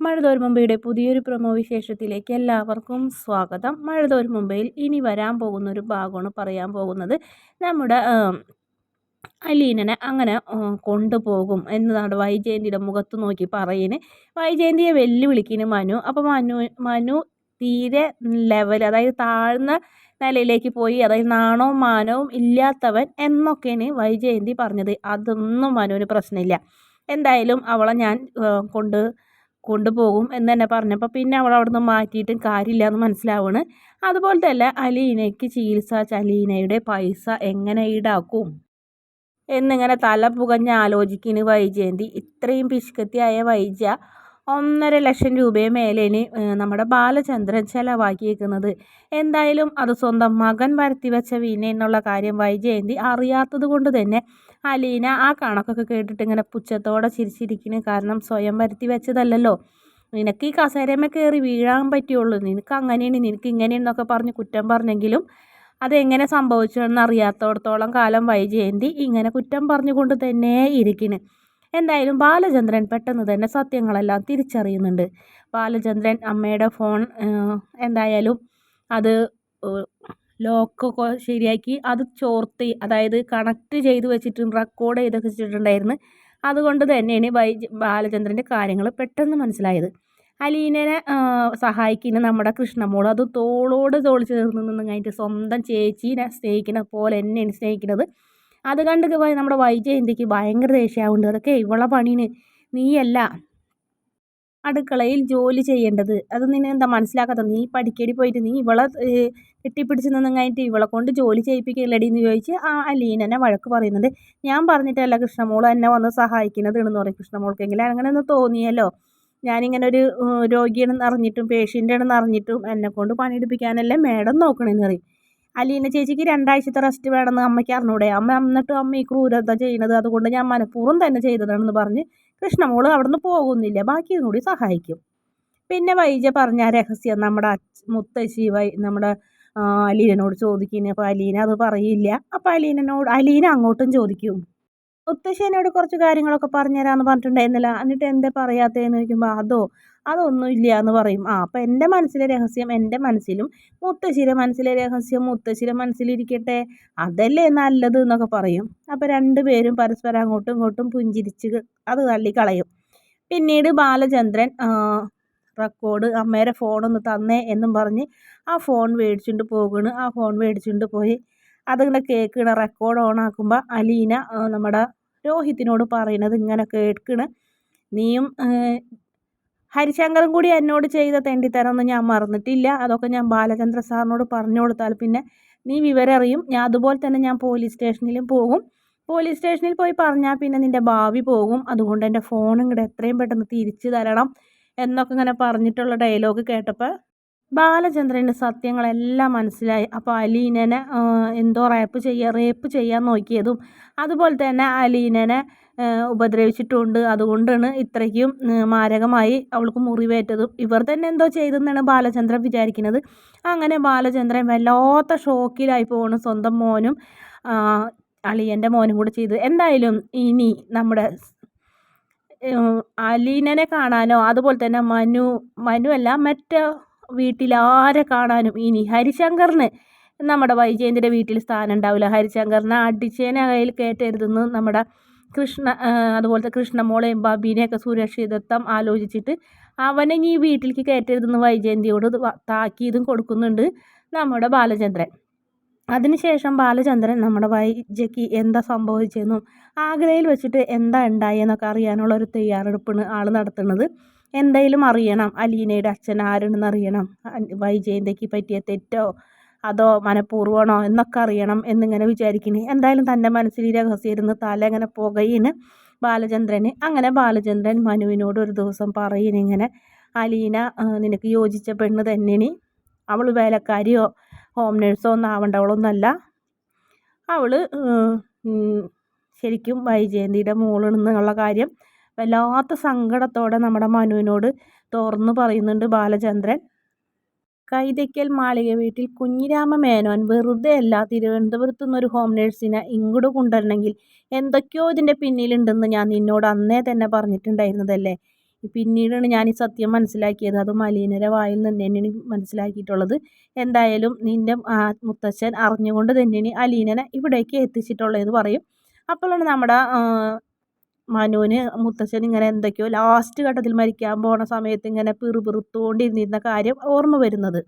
മഴതോർ മുംബൈയുടെ പുതിയൊരു പ്രൊമോ വിശേഷത്തിലേക്ക് എല്ലാവർക്കും സ്വാഗതം. മഴതോർ മുംബൈയിൽ ഇനി വരാൻ പോകുന്ന ഒരു ഭാഗമാണ് പറയാൻ പോകുന്നത്. നമ്മുടെ അലീനനെ അങ്ങനെ കൊണ്ടുപോകും എന്നതാണ് വൈജയന്തിയുടെ മുഖത്ത് നോക്കി പറയുന്നത് വൈജയന്തിയെ വെല്ലുവിളിക്കുന്നു മനു. അപ്പോൾ മനു മനു തീരെ ലെവൽ അതായത് താഴ്ന്ന നിലയിലേക്ക് പോയി അതായത് നാണവും മാനവും ഇല്ലാത്തവൻ എന്നൊക്കെയാണ് വൈജയന്തി പറഞ്ഞത്. അതൊന്നും മനുവിന് പ്രശ്നമില്ല. എന്തായാലും അവളെ ഞാൻ കൊണ്ട് കൊണ്ടുപോകും എന്ന് തന്നെ പറഞ്ഞപ്പോൾ പിന്നെ അവൾ അവിടെ നിന്ന് മാറ്റിയിട്ടും കാര്യമില്ല എന്ന് മനസ്സിലാവുകയാണ്. അതുപോലെ തന്നെ അലീനയ്ക്ക് ചികിത്സ അലീനയുടെ പൈസ എങ്ങനെ ഈടാക്കും? എന്നിങ്ങനെ തല പുകഞ്ഞ് ആലോചിക്കുന്നു വൈജയന്തി. ഇത്രയും പിശുക്കത്തിയായ വൈജ ഒന്നര ലക്ഷം രൂപയെ മേലേന് നമ്മുടെ ബാലചന്ദ്രൻ ചെലവാക്കിയേക്കുന്നത്. എന്തായാലും അത് സ്വന്തം മകൻ വരുത്തി വെച്ച വീണ എന്നുള്ള കാര്യം വൈജയന്തി അറിയാത്തത് കൊണ്ട് തന്നെ അലീന ആ കണക്കൊക്കെ കേട്ടിട്ട് ഇങ്ങനെ പുച്ഛത്തോടെ ചിരിച്ചിരിക്കുന്നു കാരണം സ്വയം വരുത്തി വെച്ചതല്ലല്ലോ. നിനക്ക് ഈ കസേരമ കയറി വീഴാൻ പറ്റുള്ളൂ. നിനക്ക് അങ്ങനെയാണ് നിനക്ക് ഇങ്ങനെയെന്നൊക്കെ പറഞ്ഞ് കുറ്റം പറഞ്ഞെങ്കിലും അതെങ്ങനെ സംഭവിച്ചതെന്ന് അറിയാത്തടത്തോളം കാലം വൈജയന്തി ഇങ്ങനെ കുറ്റം പറഞ്ഞുകൊണ്ട് തന്നെ ഇരിക്കുന്നു എന്തായാലും ബാലചന്ദ്രൻ പെട്ടെന്ന് തന്നെ സത്യങ്ങളെല്ലാം തിരിച്ചറിയുന്നുണ്ട്. ബാലചന്ദ്രൻ അമ്മയുടെ ഫോൺ എന്തായാലും അത് ലോക്കൊക്കെ ശരിയാക്കി അത് ചോർത്തി അതായത് കണക്ട് ചെയ്ത് വെച്ചിട്ടും റെക്കോർഡ് ചെയ്ത് വെച്ചിട്ടുണ്ടായിരുന്നു. അതുകൊണ്ട് തന്നെയാണ് വൈ ബാലചന്ദ്രന്റെ കാര്യങ്ങൾ പെട്ടെന്ന് മനസ്സിലായത്. അലീനനെ സഹായിക്കുന്ന നമ്മുടെ കൃഷ്ണമോൾ അത് തോളോട് തോൾ ചേർന്ന് നിന്ന് കഴിഞ്ഞിട്ട് സ്വന്തം ചേച്ചീനെ സ്നേഹിക്കുന്ന പോലെ തന്നെയാണ് സ്നേഹിക്കുന്നത്. അത് കണ്ട് നമ്മുടെ വൈജയന്തിക്ക് ഭയങ്കര ദേഷ്യമാവുന്നുണ്ട് അതൊക്കെ ഇവളെ പണീന് നീയല്ല അടുക്കളയിൽ ജോലി ചെയ്യേണ്ടത്? അത് നിന്നെ എന്താ മനസ്സിലാക്കാത്ത? നീ പഠിക്കേടി പോയിട്ട് നീ ഇവളെ കെട്ടിപ്പിടിച്ച് നിന്നും കഴിഞ്ഞിട്ട് ഇവളെ കൊണ്ട് ജോലി ചെയ്യിപ്പിക്കില്ലടി എന്ന് ചോദിച്ച് ആ അലീനനെ വഴക്ക് പറയുന്നുണ്ട്. ഞാൻ പറഞ്ഞിട്ടല്ല കൃഷ്ണമോൾ എന്നെ വന്ന് സഹായിക്കുന്നത് എന്ന് പറയും. കൃഷ്ണമോൾക്കെങ്കിലും അങ്ങനെ ഒന്ന് തോന്നിയല്ലോ. ഞാനിങ്ങനെ ഒരു രോഗിയാണെന്ന് അറിഞ്ഞിട്ടും പേഷ്യന്റാണെന്ന് അറിഞ്ഞിട്ടും എന്നെ കൊണ്ട് പണിയെടുപ്പിക്കാനല്ലേ മേഡം നോക്കണമെന്ന് പറയും. അലീന ചേച്ചിക്ക് രണ്ടാഴ്ചത്തെ റെസ്റ്റ് വേണമെന്ന് അമ്മയ്ക്ക് അറിഞ്ഞൂടെ? അമ്മ എന്നിട്ട് അമ്മ ഈ ക്രൂരത ചെയ്യണത് അതുകൊണ്ട് ഞാൻ മനഃപൂർവം തന്നെ ചെയ്തതാണെന്ന് പറഞ്ഞ് കൃഷ്ണമോൾ അവിടുന്ന് പോകുന്നില്ല. ബാക്കിയും കൂടി സഹായിക്കും. പിന്നെ വൈജ പറഞ്ഞ രഹസ്യം നമ്മുടെ മുത്തശ്ശി വൈ നമ്മുടെ അലീനോട് ചോദിക്കുന്നു അപ്പോൾ അലീന അത് പറയില്ല. അപ്പോൾ അലീനോട് അലീന അങ്ങോട്ടും ചോദിക്കും. മുത്തശ്ശി എന്നോട് കുറച്ച് കാര്യങ്ങളൊക്കെ പറഞ്ഞുതരാമെന്ന് പറഞ്ഞിട്ടുണ്ടായിരുന്നില്ല. എന്നിട്ട് എന്താ പറയാത്തതെന്ന് ചോദിക്കുമ്പോൾ അതോ അതൊന്നും ഇല്ല എന്ന് പറയും. ആ അപ്പം എന്റെ മനസ്സിലെ രഹസ്യം എന്റെ മനസ്സിലും മുത്തശ്ശിയുടെ മനസ്സിലെ രഹസ്യം മുത്തശ്ശിയുടെ മനസ്സിലിരിക്കട്ടെ. അതല്ലേ നല്ലത് എന്നൊക്കെ പറയും. അപ്പോൾ രണ്ടുപേരും പരസ്പരം അങ്ങോട്ടും ഇങ്ങോട്ടും പുഞ്ചിരിച്ച് അത് തള്ളിക്കളയും. പിന്നീട് ബാലചന്ദ്രൻ റെക്കോർഡ് അമ്മേരെ ഫോണൊന്ന് തന്നേ എന്നും പറഞ്ഞ് ആ ഫോൺ മേടിച്ചുകൊണ്ട് പോകണ്. ആ ഫോൺ മേടിച്ചുകൊണ്ട് പോയി. അതിങ്ങനെ കേൾക്കണ റെക്കോർഡ് ഓൺ ആക്കുമ്പോൾ അലീന നമ്മുടെ രോഹിത്തിനോട് പറയണത് ഇങ്ങനെ കേൾക്കണ് നീയും ഹരിശങ്കറും കൂടി എന്നോട് ചെയ്ത തെണ്ടിത്തരമൊന്നും ഞാൻ മറന്നിട്ടില്ല. അതൊക്കെ ഞാൻ ബാലചന്ദ്ര സാറിനോട് പറഞ്ഞു കൊടുത്താൽ പിന്നെ നീ വിവരം അറിയും ഞാൻ അതുപോലെ തന്നെ ഞാൻ പോലീസ് സ്റ്റേഷനിലും പോകും. പോലീസ് സ്റ്റേഷനിൽ പോയി പറഞ്ഞാൽ പിന്നെ നിന്റെ ഭാവി പോകും. അതുകൊണ്ട് എന്റെ ഫോൺ കൂടെ എത്രയും പെട്ടെന്ന് തിരിച്ചു തരണം എന്നൊക്കെ ഇങ്ങനെ പറഞ്ഞിട്ടുള്ള ഡയലോഗ് കേട്ടപ്പോൾ ബാലചന്ദ്രന്റെ സത്യങ്ങളെല്ലാം മനസ്സിലായി. അപ്പോൾ അലീനനെ എന്തോ റേപ്പ് ചെയ്യുക റേപ്പ് ചെയ്യാൻ നോക്കിയതും അതുപോലെ തന്നെ അലീനനെ ഉപദ്രവിച്ചിട്ടുണ്ട്. അതുകൊണ്ടാണ് ഇത്രയ്ക്കും മാരകമായി അവൾക്ക് മുറിവേറ്റതും. ഇവർ തന്നെ എന്തോ ചെയ്തെന്നാണ് ബാലചന്ദ്രൻ വിചാരിക്കുന്നത്. അങ്ങനെ ബാലചന്ദ്രൻ വല്ലാത്ത ഷോക്കിലായി പോകണം സ്വന്തം മോനും അളിയന്റെ മോനും കൂടെ ചെയ്ത്. എന്തായാലും ഇനി നമ്മുടെ അലീനനെ കാണാനോ അതുപോലെ തന്നെ മനു മനു അല്ല മറ്റേ വീട്ടിലാരെ കാണാനും ഇനി ഹരിശങ്കറിന് നമ്മുടെ വൈജയന്തിന്റെ വീട്ടിൽ സ്ഥാനം ഉണ്ടാവില്ല. ഹരിശങ്കറിനെ അടിച്ചേനെ കയ്യിൽ കയറ്റരുതെന്ന് നമ്മുടെ കൃഷ്ണ അതുപോലത്തെ കൃഷ്ണമോളെയും ബബീനെയൊക്കെ സുരക്ഷിതത്വം ആലോചിച്ചിട്ട് അവനെ ഈ വീട്ടിലേക്ക് കയറ്റരുതെന്ന് വൈജയന്തിയോട് താക്കീതും കൊടുക്കുന്നുണ്ട് നമ്മുടെ ബാലചന്ദ്രൻ. അതിനുശേഷം ബാലചന്ദ്രൻ നമ്മുടെ വൈജയ്ക്ക് എന്താ സംഭവിച്ചതെന്നും ആഗ്രയിൽ വെച്ചിട്ട് എന്താ ഉണ്ടായെന്നൊക്കെ അറിയാനുള്ള ഒരു തയ്യാറെടുപ്പാണ് ആൾ നടത്തുന്നത്. എന്തായാലും അറിയണം അലീനയുടെ അച്ഛൻ ആരുണ്ടെന്ന് അറിയണം. വൈജയന്തിക്ക് പറ്റിയ തെറ്റോ അതോ മനഃപൂർവമാണോ എന്നൊക്കെ അറിയണം എന്നിങ്ങനെ വിചാരിക്കുന്നു എന്തായാലും തന്റെ മനസ്സിൽ ഈ രഹസ്യം ഇരുന്ന് തല ഇങ്ങനെ പുകയിന് ബാലചന്ദ്രന്. അങ്ങനെ ബാലചന്ദ്രൻ മനുവിനോട് ഒരു ദിവസം പറയുന്നിങ്ങനെ അലീന നിനക്ക് യോജിച്ച പെണ്ണ് തന്നെയാണ്. അവൾ വേലക്കാരിയോ ഹോം നേഴ്സോ ഒന്നും ആവേണ്ടവളൊന്നല്ല അവൾ ശരിക്കും വൈജയന്തിയുടെ മോളെന്നുള്ള കാര്യം വല്ലാത്ത സങ്കടത്തോടെ നമ്മുടെ മനുവിനോട് തുറന്നു പറയുന്നുണ്ട് ബാലചന്ദ്രൻ. കൈതയ്ക്കൽ മാളിക വീട്ടിൽ കുഞ്ഞിരാമ മേനോൻ വെറുതെ അല്ല തിരുവനന്തപുരത്തു നിന്നൊരു ഹോം നേഴ്സിനെ ഇങ്ങോട്ട് കൊണ്ടുവരണമെങ്കിൽ എന്തൊക്കെയോ ഇതിന്റെ പിന്നിലുണ്ടെന്ന് ഞാൻ നിന്നോട് അന്നേ തന്നെ പറഞ്ഞിട്ടുണ്ടായിരുന്നതല്ലേ? പിന്നീടാണ് ഞാൻ ഈ സത്യം മനസ്സിലാക്കിയത്. അത് മലീനരെ വായിൽ നിന്ന് തന്നെയാണ് മനസ്സിലാക്കിയിട്ടുള്ളത്. എന്തായാലും നിന്റെ മുത്തച്ഛൻ അറിഞ്ഞുകൊണ്ട് തന്നെയാണ് അലീനനെ ഇവിടേക്ക് എത്തിച്ചിട്ടുള്ളതെന്ന് പറയും. അപ്പോഴാണ് നമ്മുടെ മനുവിന് മുത്തശ്ശൻ ഇങ്ങനെ എന്തൊക്കെയോ ലാസ്റ്റ് ഘട്ടത്തിൽ മരിക്കാൻ പോണ സമയത്ത് ഇങ്ങനെ പിറുപിറുത്തുകൊണ്ടിരുന്നിരുന്ന കാര്യം ഓർമ്മ വരുന്നത്.